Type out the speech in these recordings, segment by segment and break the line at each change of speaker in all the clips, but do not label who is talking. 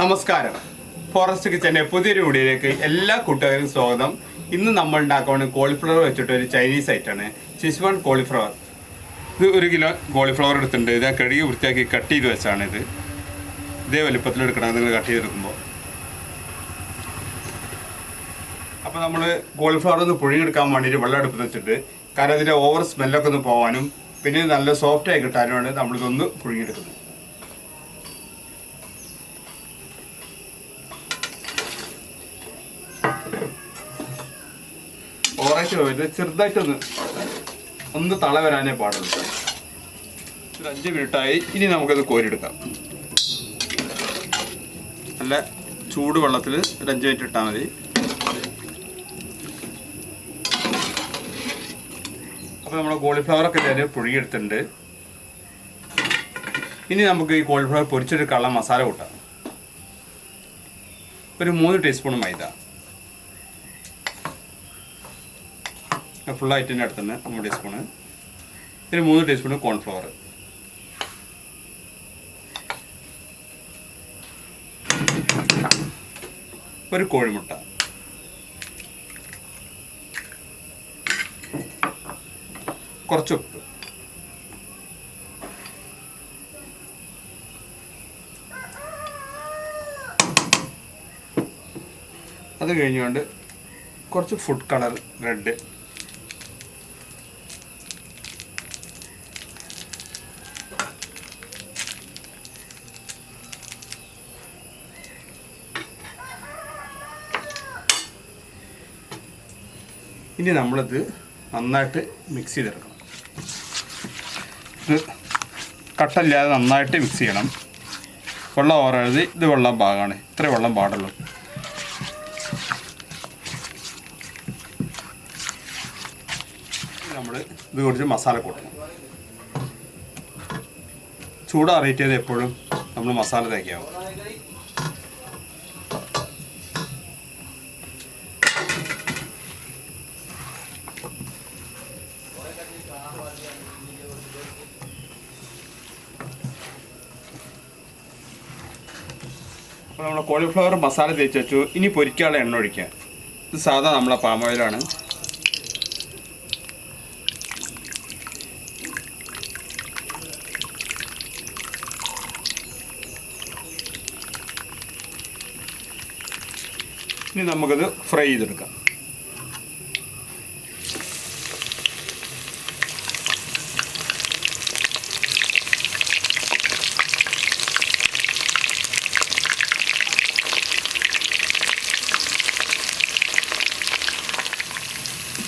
നമസ്കാരം. ഫോറസ്റ്റ് കിച്ചന്റെ പുതിയൊരു വീഡിയോയിലേക്ക് എല്ലാ കൂട്ടുകാർക്കും സ്വാഗതം. ഇന്ന് നമ്മൾ ഉണ്ടാക്കുന്ന കോളിഫ്ലവർ വെച്ചിട്ട് ഒരു ചൈനീസ് ഐറ്റാണ് ചിസ്വൺ കോളിഫ്ലവർ ഇത് ഒരു കിലോ കോളിഫ്ലവർ എടുത്തിട്ടുണ്ട്. ഇത് കഴുകി വൃത്തിയാക്കി കട്ട് ചെയ്ത് വെച്ചാണ് ഇത്. ഇതേ വലുപ്പത്തിൽ എടുക്കണം. നിങ്ങൾ കട്ട് ചെയ്തെടുക്കുമ്പോൾ അപ്പോൾ നമ്മൾ കോളിഫ്ലവർ ഒന്ന് പുഴുങ്ങിയെടുക്കാൻ വേണ്ടിയിട്ട് വെള്ളം എടുപ്പ് വെച്ചിട്ട് കാരണം അതിന്റെ ഓവർ സ്മെല്ലൊക്കെ ഒന്ന് പോകാനും പിന്നെ നല്ല സോഫ്റ്റായി കിട്ടാനുമാണ് നമ്മളിതൊന്ന് പുഴുങ്ങിയെടുക്കുന്നത്. ഓവറായിട്ട് പോയിട്ട് ചെറുതായിട്ടൊന്ന് ഒന്ന് തള വരാനേ പാടുള്ളൂ. ഒരു അഞ്ച് മിനിറ്റായി. ഇനി നമുക്കത് കോരിയെടുക്കാം. നല്ല ചൂട് വെള്ളത്തിൽ ഒരു അഞ്ച് മിനിറ്റ് ഇട്ടാൽ മതി. അപ്പോൾ നമ്മൾ കോളിഫ്ലവറൊക്കെ ഞാൻ പുഴുകിയെടുത്തിട്ടുണ്ട് ഇനി നമുക്ക് ഈ കോളിഫ്ലവർ പൊരിച്ചെടുക്കാനുള്ള മസാല കൂട്ടാം. ഒരു മൂന്ന് ടീസ്പൂൺ മൈദ. ഫുള്ളായിട്ട് തന്നെ അടുത്തുണ്ട് മൂന്ന് ടീസ്പൂണ് പിന്നെ മൂന്ന് ടീസ്പൂണ് കോൺഫ്ലവർ ഒരു കോഴിമുട്ട. കുറച്ച് ഉപ്പ്. അത് കഴിഞ്ഞുകൊണ്ട് കുറച്ച് ഫുഡ് കളർ റെഡ് ഇനി നമ്മളിത് നന്നായിട്ട് മിക്സ് ചെയ്തെടുക്കണം. ഇത് കട്ടല്ലാതെ നന്നായിട്ട് മിക്സ് ചെയ്യണം. വെള്ളം ഓറരുത്. ഇത് വെള്ളം ഭാഗമാണ് ഇത്ര വെള്ളം പാടുള്ളൂ. നമ്മൾ ഇത് കുറച്ച് മസാല കൂട്ടണം. ചൂടാറിയിട്ടത് എപ്പോഴും നമ്മൾ മസാല തേക്കാവും അപ്പോൾ നമ്മൾ കോളിഫ്ലവർ മസാല തേച്ച് വെച്ചു. ഇനി പൊരിക്കാനുള്ള എണ്ണ ഒഴിക്കുക ഇത് സാധാ നമ്മളെ പാം ഓയിലാണ് ഇനി നമുക്കത് ഫ്രൈ ചെയ്തെടുക്കാം.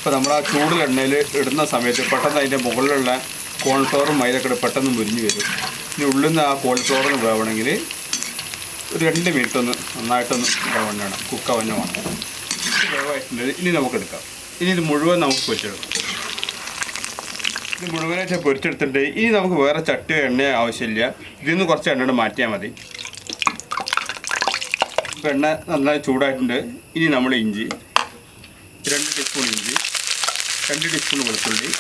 ഇപ്പോൾ നമ്മൾ ആ ചൂട് എണ്ണയിൽ ഇടുന്ന സമയത്ത് പെട്ടെന്ന് അതിന്റെ മുകളിലുള്ള കോൺഫ്ലവറും മൈദക്കട പെട്ടെന്ന് മുരിഞ്ഞ് വരും. ഇനി ഉള്ളിൽ നിന്ന് ആ കോൺഫ്ലവറിന് വേവണമെങ്കിൽ ഒരു രണ്ട് മിനിറ്റ് ഒന്ന് നന്നായിട്ടൊന്ന് വേവണം കുക്കവന്നെ വേണം വേവായിട്ടുണ്ട്. ഇനി നമുക്കെടുക്കാം. ഇനി ഇത് മുഴുവൻ നമുക്ക് പൊരിച്ചെടുക്കാം. ഇത് മുഴുവനായിട്ട് പൊരിച്ചെടുത്തിട്ട് ഇനി നമുക്ക് വേറെ ചട്ടിയോ എണ്ണയോ ആവശ്യമില്ല. ഇതിൽ നിന്ന് കുറച്ച് എണ്ണ മാറ്റിയാൽ മതി. എണ്ണ നന്നായി ചൂടായിട്ടുണ്ട്. ഇനി നമ്മൾ ഇഞ്ചി രണ്ട് ടീസ്പൂൺ ഇഞ്ചി രണ്ട് ടീസ്പൂൺ വെളുത്തുള്ളി.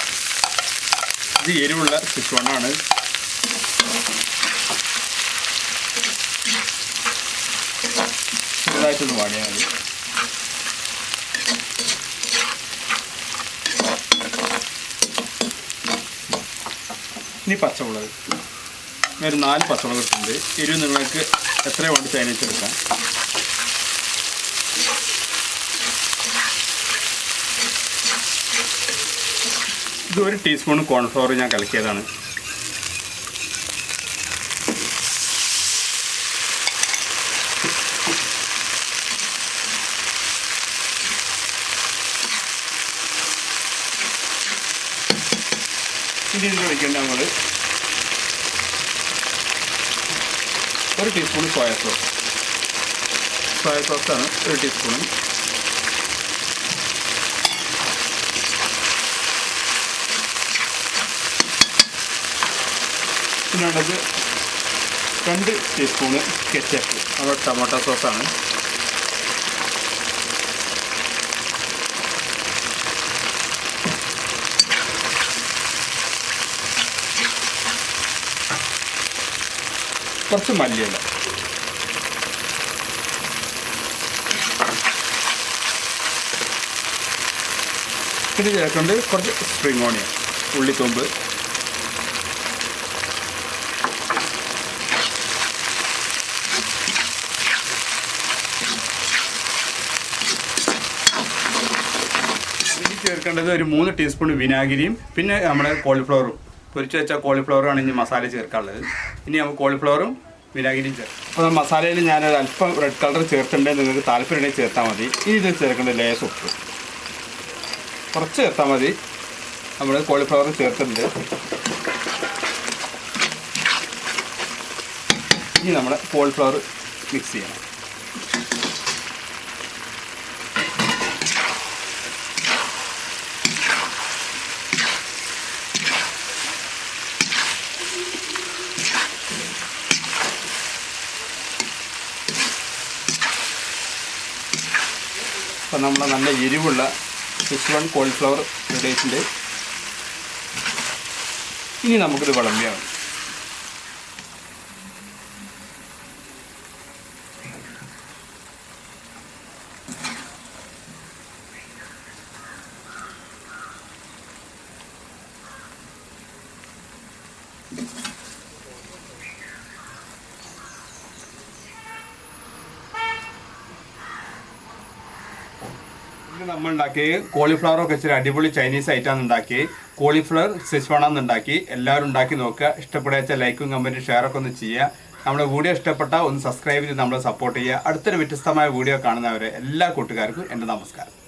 ഇത് എരിവുള്ള സിസ്വണ്ണാണ് ചെറുതായിട്ടൊന്ന് വാടിയാൽ മതി. ഇനി പച്ചമുളക്. ഒരു നാല് പച്ചമുളക് എടുത്തിട്ടുണ്ട് എരിവ് നിങ്ങൾക്ക് എത്ര വേണ്ടി തേനച്ചെടുക്കാം ഇത് ഒരു ടീസ്പൂൺ കോൺഫ്ലവർ ഞാൻ കലക്കിയതാണ്. ഇതിൽ ഒഴിക്കേണ്ട നമ്മൾ ഒരു ടീസ്പൂൺ സോയ സോസ് സോയ സോസാണ് ഒരു ടീസ്പൂൺ വേണ്ടത് രണ്ട് ടീസ്പൂണ് കെച്ചപ്പ് അതോ ടൊമാറ്റോ സോസാണ്. കുറച്ച് മല്ലിയില. ഇത് ചേർക്കേണ്ടത് കുറച്ച് സ്പ്രിങ് ഓണിയൻ ഉള്ളിക്കൊമ്പ് ചേർക്കേണ്ടത് ഒരു മൂന്ന് ടീസ്പൂൺ വിനാഗിരിയും പിന്നെ നമ്മുടെ കോളിഫ്ലവറും പൊരിച്ചു വെച്ച കോളിഫ്ലവറാണ് ഇനി മസാല ചേർക്കാനുള്ളത്. ഇനി നമുക്ക് കോളിഫ്ലവറും വിനാഗിരിയും ചേർക്കാം. അപ്പോൾ മസാലയിൽ ഞാൻ അല്പം റെഡ് കളർ ചേർത്തിട്ടുണ്ടെങ്കിൽ നിങ്ങൾക്ക് താല്പര്യമുണ്ടെങ്കിൽ ചേർത്താൽ മതി. ഇനി ഇത് ചേർക്കേണ്ടത് ലേസ് ഉപ്പ്. കുറച്ച് ചേർത്താൽ മതി. നമ്മൾ കോളിഫ്ലവർ ചേർത്തിട്ടുണ്ട്. ഇനി നമ്മുടെ കോളിഫ്ലവർ മിക്സ് ചെയ്യണം. അപ്പോൾ നമ്മൾ നല്ല എരിവുള്ള സിക്സ് വൺ കോളിഫ്ലവർ റെഡി ഇനി നമുക്കിത് വിളമ്പിയാണ് നമ്മൾ ഉണ്ടാക്കി കോളിഫ്ലവർ ഒക്കെ ഇച്ചിരി അടിപൊളി ചൈനീസ് ഐറ്റം ഉണ്ടാക്കി കോളിഫ്ലവർ സെസ്വാണെന്ന് ഉണ്ടാക്കി. എല്ലാവരും ഉണ്ടാക്കി നോക്കുക. ഇഷ്ടപ്പെടുക ലൈക്കും കമന്റും ഷെയറൊക്കെ ഒന്ന് ചെയ്യുക. നമ്മുടെ വീഡിയോ ഇഷ്ടപ്പെട്ടാൽ ഒന്ന് സബ്സ്ക്രൈബ് ചെയ്ത് നമ്മളെ സപ്പോർട്ട് ചെയ്യുക. അടുത്തൊരു വ്യത്യസ്തമായ വീഡിയോ കാണുന്നവരെ എല്ലാ കൂട്ടുകാർക്കും എന്റെ നമസ്കാരം.